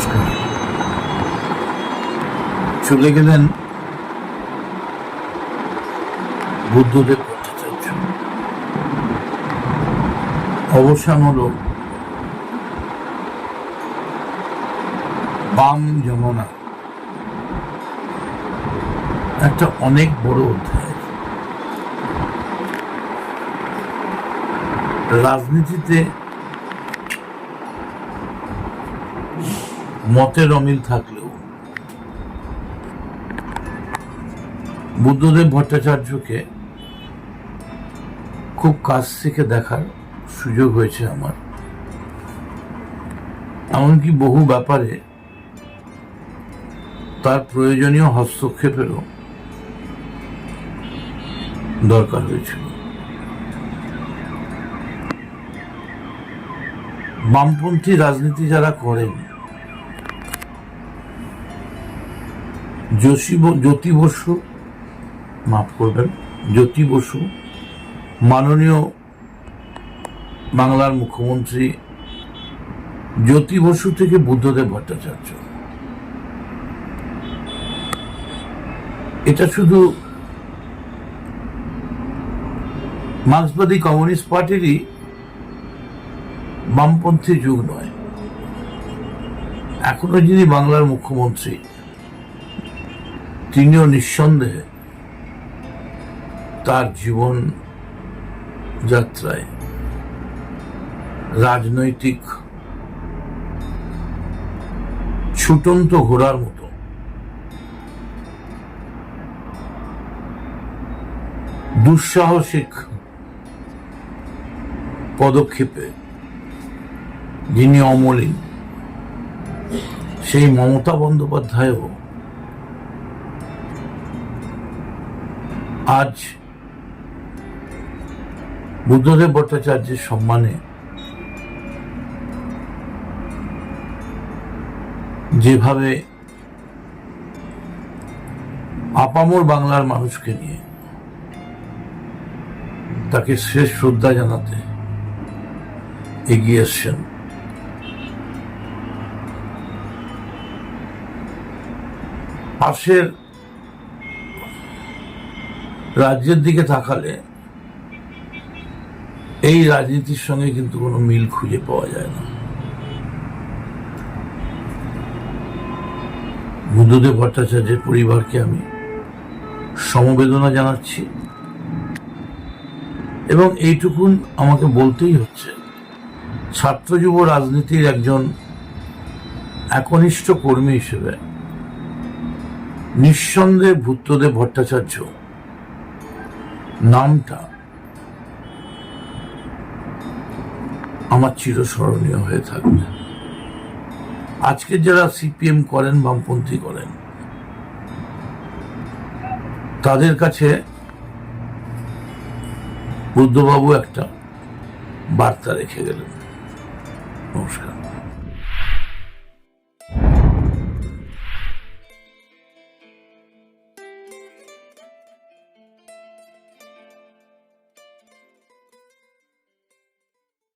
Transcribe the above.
নমস্কার। চলে গেলেন বুদ্ধদেব ভট্টাচার্য। অবসান হল বাম যমুনা। একটা অনেক বড় অধ্যায়। রাজনীতিতে মতের অমিল থাকলেও। বুদ্ধদেব ভট্টাচার্যকে খুব কাছ থেকে দেখার সুযোগ হয়েছে আমার। এমনকি বহু ব্যাপারে তার প্রয়োজনীয় হস্তক্ষেপেরও দরকার হয়েছিল। বামপন্থী রাজনীতি যারা করেন যোশী জ্যোতি বসু, মাফ করবেন জ্যোতি বসু, মাননীয় বাংলার মুখ্যমন্ত্রী জ্যোতি বসু থেকে বুদ্ধদেব ভট্টাচার্য। এটা শুধু মার্ক্সবাদী কমিউনিস্ট পার্টিরই বামপন্থী যুগ নয়। এখনও যিনি বাংলার মুখ্যমন্ত্রী তিনিও নিঃসন্দেহে তার জীবন যাত্রায় রাজনৈতিক ছুটন্ত ঘোড়ার মতো দুঃসাহসিক পদক্ষেপে যিনি অমলিন, সেই মমতা বন্দ্যোপাধ্যায়ও আজ বুদ্ধদেব ভট্টাচার্যের সম্মানে যেভাবে আপামর বাংলার মানুষকে নিয়ে তাকে শেষ শ্রদ্ধা জানাতে এগিয়ে এসছেন, পাশের রাজ্যের দিকে তাকালে এই রাজনীতির সঙ্গে কিন্তু কোনো মিল খুঁজে পাওয়া যায় না। বুদ্ধদেব ভট্টাচার্যের পরিবারকে আমি সমবেদনা জানাচ্ছি এবং এইটুকুন আমাকে বলতেই হচ্ছে, ছাত্র যুব রাজনীতির একজন একনিষ্ঠ কর্মী হিসেবে নিঃসন্দেহে বুদ্ধদেব ভট্টাচার্য নামটা আমার চিরস্মরণীয় হয়ে থাকবে। আজকে যারা সিপিএম করেন, বামপন্থী করেন, তাদের কাছে বুদ্ধবাবু একটা বার্তা রেখে গেলেন। নমস্কার।